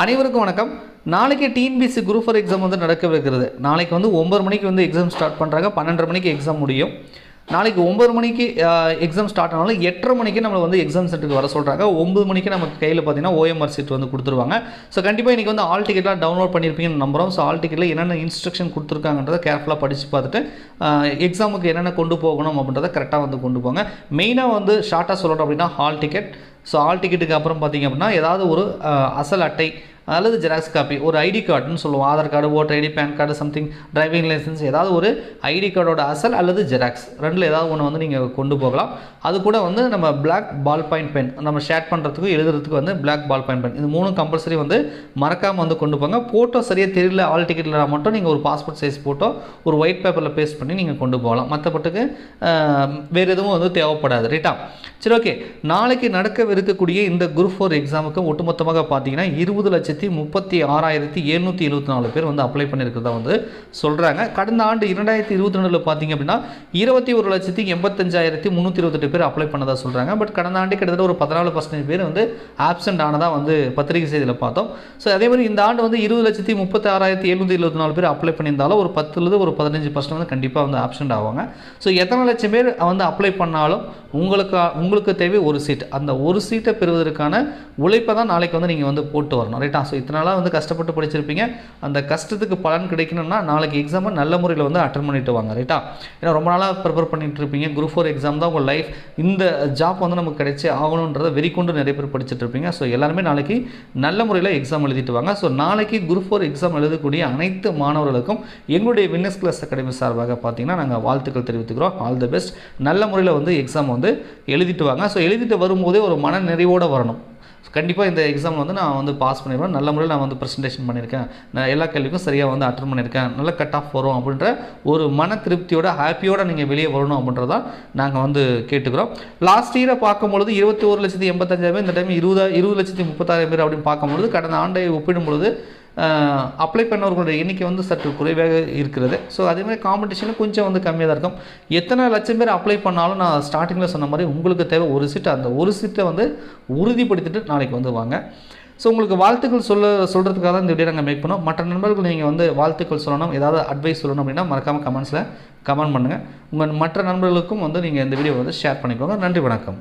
அனைவருக்கும் வணக்கம். நாளைக்கு டிஎன்பிசி குரூப் ஃபோர் எக்ஸாம் வந்து நடக்கவிருக்கிறது. நாளைக்கு வந்து ஒம்பது மணிக்கு வந்து எக்ஸாம் ஸ்டார்ட் பண்ணுறாங்க பன்னெண்டரை மணிக்கு எக்ஸாம் முடியும். நாளைக்கு ஒம்பது மணிக்கு எக்ஸாம் ஸ்டார்ட் ஆனாலும் எட்டரை மணிக்கு நம்மளை வந்து எக்ஸாம் சென்டருக்கு வர சொல்கிறாங்க ஒம்பது மணிக்கு நமக்கு கையில் பார்த்தீங்கன்னா ஓஎம்ஆர் சீட் வந்து கொடுத்துருவாங்க. ஸோ கண்டிப்பாக இன்றைக்கி வந்து ஆல் டிக்கெட்லாம் டவுன்லோட் பண்ணியிருப்பீங்கன்னு நம்புகிறோம் ஸோ ஆல் டிக்கெட்டில் என்னென்ன இன்ஸ்ட்ரக்ஷன் கொடுத்துருக்காங்கன்றதை கேர்ஃபுல்லாக படித்து பார்த்துட்டு எக்ஸாமுக்கு என்னென்ன கொண்டு போகணும் அப்படின்றத கரெக்டாக வந்து கொண்டு போங்க. மெயினாக வந்து ஷார்ட்டாக சொல்லணும் அப்படின்னா ஹால் டிக்கெட் ஸோ ஆல் டிக்கெட்டுக்கு அப்புறம் பார்த்தீங்க அப்படின்னா ஏதாவது ஒரு அசல் அட்டை அல்லது ஜெராக்ஸ் காப்பி ஒரு ஐடி கார்டுன்னு சொல்லுவோம். Aadhaar card voter ID PAN card something driving licence ஏதாவது ஒரு ஐடி கார்டோட அசல் அல்லது ஜெராக்ஸ் ரெண்டில் ஏதாவது ஒன்று வந்து நீங்கள் கொண்டு போகலாம். அது கூட வந்து நம்ம பிளாக் பால் பாயிண்ட் பென் நம்ம ஷேட் பண்ணுறதுக்கு எழுதுறதுக்கு வந்து பிளாக் பால் பாயிண்ட் பென் இது மூணும் கம்பல்சரி வந்து மறக்காமல் வந்து கொண்டு போங்க. ஃபோட்டோ சரியாக தெரியல ஆல் டிக்கெட்டில் மட்டும் நீங்கள் ஒரு பாஸ்போர்ட் சைஸ் ஃபோட்டோ ஒரு ஒயிட் பேப்பரில் பேஸ்ட் பண்ணி நீங்கள் கொண்டு போகலாம். மற்றபட்டுக்கு வேறு எதுவும் வந்து தேவைப்படாது ரைட்டா சரி ஓகே நாளைக்கு நடக்கவிருக்கக்கூடிய இந்த குரூப் ஃபோர் எக்ஸாமுக்கு ஒட்டுமொத்தமாக பார்த்தீங்கன்னா இருபது லட்சத்தி முப்பத்தி ஆறாயிரத்தி எழுநூற்றி எழுபத்தி நாலு பேர் வந்து அப்ளை பண்ணியிருக்கிறதா வந்து சொல்கிறாங்க கடந்த ஆண்டு இரண்டாயிரத்தி இருபத்தி ரெண்டில் பார்த்தீங்க அப்படின்னா இருபத்தி ஒரு லட்சத்தி எண்பத்தஞ்சாயிரத்தி முந்நூற்றி இருபத்தெட்டு பேர் அப்ளை பண்ணதா சொல்கிறாங்க பட் கடந்த ஆண்டு கிட்டத்தட்ட ஒரு பதினாலு பர்சன்டேஜ் பேர் வந்து ஆப்சண்ட் ஆனதாக வந்து பத்திரிகை செய்தியில் பார்த்தோம். ஸோ அதே மாதிரி இந்த ஆண்டு வந்து இருபது லட்சத்தி முப்பத்தி ஆறாயிரத்தி எழுநூற்றி எழுபத்தி நாலு பேர் அப்ளை பண்ணியிருந்தாலும் ஒரு பத்துலேருந்து ஒரு பதினஞ்சு பர்சன்ட் வந்து கண்டிப்பாக வந்து ஆப்சண்ட் ஆவாங்க. ஸோ எத்தனை லட்சம் பேர் வந்து அப்ளை பண்ணாலும் உங்களுக்கு உங்களுக்கு தேவை ஒரு சீட் அந்த ஒரு சீட்டை பெறுவதற்கான உழைப்பை தான் நாளைக்கு வந்து நீங்கள் வந்து போட்டு வரணும். ரைட்டா ஸோ இத்தனை நாளாக வந்து கஷ்டப்பட்டு படிச்சிருப்பீங்க. அந்த கஷ்டத்துக்கு பலன் கிடைக்கணும்னா நாளைக்கு எக்ஸாமை நல்ல முறையில் வந்து அட்டன் பண்ணிட்டு வாங்க. ரைட்டா ஏன்னா ரொம்ப நாளாக ப்ரிப்பேர் பண்ணிட்டு இருப்பீங்க. குரூப் ஃபோர் எக்ஸாம் தான் உங்கள் லைஃப் இந்த ஜாப் வந்து நமக்கு கிடைச்சி ஆகணுன்றதை வெறி கொண்டு நிறைய பேர் படிச்சுட்டு இருப்பீங்க. ஸோ எல்லாருமே நாளைக்கு நல்ல முறையில் எக்ஸாம் எழுதிட்டு வாங்க. ஸோ நாளைக்கு குரூப் ஃபோர் எக்ஸாம் எழுதக்கூடிய அனைத்து மாணவர்களுக்கும் எங்களுடைய வின்னஸ் கிளாஸ் அகாடமி சார்பாக பார்த்தீங்கன்னா நாங்கள் வாழ்த்துக்கள் தெரிவித்துக்கிறோம். ஆல் தி பெஸ்ட் நல்ல முறையில் வந்து எக்ஸாம் வந்து எழுதிட்டு வாங்க ஸோ எழுதிட்டு வரும்போதே ஒரு மன நிறைவோடு வரணும். கண்டிப்பாக இந்த எக்ஸாம் வந்து நான் வந்து பாஸ் பண்ணிடுவேன். நல்ல முறையில் நான் வந்து ப்ரெசன்டேஷன் பண்ணியிருக்கேன். நான் எல்லா கேள்விக்கும் சரியாக வந்து அட்டன் பண்ணியிருக்கேன். நல்ல கட் ஆஃப் வரும் அப்படின்ற ஒரு மன திருப்தியோட ஹாப்பியோட நீங்கள் வெளியே வரணும் அப்படின்றதான் நாங்கள் வந்து கேட்டுக்கிறோம். லாஸ்ட் இயரை பார்க்கும்பொழுது இருபத்தி ஒரு லட்சத்தி எண்பத்தஞ்சாயிரம் பேர் இந்த டைம் இருபதா இருபது லட்சத்தி முப்பத்தாயிரம் பேர் அப்படின்னு பார்க்கும்பொழுது கடந்த ஆண்டை ஒப்பிடும்பொழுது அப்ளை பண்ணவர்களுடைய எண்ணிக்கை வந்து சற்று குறைவாக இருக்கிறது. ஸோ அதே மாதிரி காம்படிஷனும் கொஞ்சம் வந்து கம்மியாக தான் இருக்கும். எத்தனை லட்சம் பேர் அப்ளை பண்ணாலும் நான் ஸ்டார்டிங்கில் சொன்ன மாதிரி உங்களுக்கு தேவை ஒரு சீட்டு அந்த ஒரு சீட்டை வந்து உறுதிப்படுத்திட்டு நாளைக்கு வந்து வாங்க. ஸோ உங்களுக்கு வாழ்த்துக்கள் சொல்ல சொல்கிறதுக்காக தான் இந்த வீடியோ நாங்கள் மேக் பண்ணோம். மற்ற நண்பர்கள் நீங்கள் வந்து வாழ்த்துக்கள் சொல்லணும். ஏதாவது அட்வைஸ் சொல்லணும் அப்படின்னா மறக்காமல் கமெண்ட்ஸில் கமெண்ட் பண்ணுங்கள் உங்கள் மற்ற நண்பர்களுக்கும் வந்து நீங்கள் இந்த வீடியோ வந்து ஷேர் பண்ணிக்கோங்க. நன்றி வணக்கம்.